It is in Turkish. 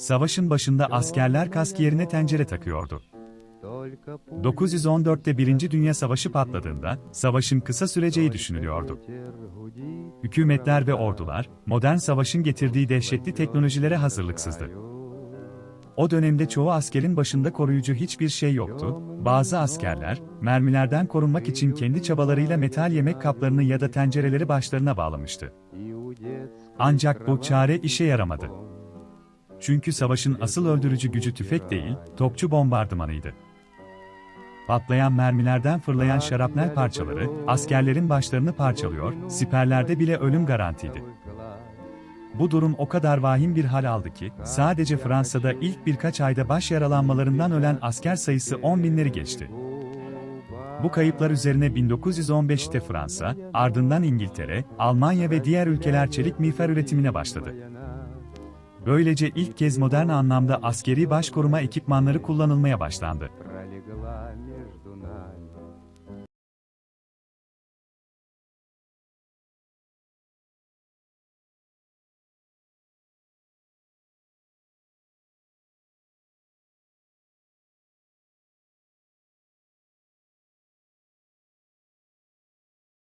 Savaşın başında askerler kask yerine tencere takıyordu. 914'te Birinci Dünya Savaşı patladığında, savaşın kısa süreceği düşünülüyordu. Hükümetler ve ordular, modern savaşın getirdiği dehşetli teknolojilere hazırlıksızdı. O dönemde çoğu askerin başında koruyucu hiçbir şey yoktu. Bazı askerler, mermilerden korunmak için kendi çabalarıyla metal yemek kaplarını ya da tencereleri başlarına bağlamıştı. Ancak bu çare işe yaramadı. Çünkü savaşın asıl öldürücü gücü tüfek değil, topçu bombardımanıydı. Patlayan mermilerden fırlayan şarapnel parçaları, askerlerin başlarını parçalıyor, siperlerde bile ölüm garantiydi. Bu durum o kadar vahim bir hal aldı ki, sadece Fransa'da ilk birkaç ayda baş yaralanmalarından ölen asker sayısı 10 binleri geçti. Bu kayıplar üzerine 1915'te Fransa, ardından İngiltere, Almanya ve diğer ülkeler çelik miğfer üretimine başladı. Böylece ilk kez modern anlamda askeri başkoruma ekipmanları kullanılmaya başlandı.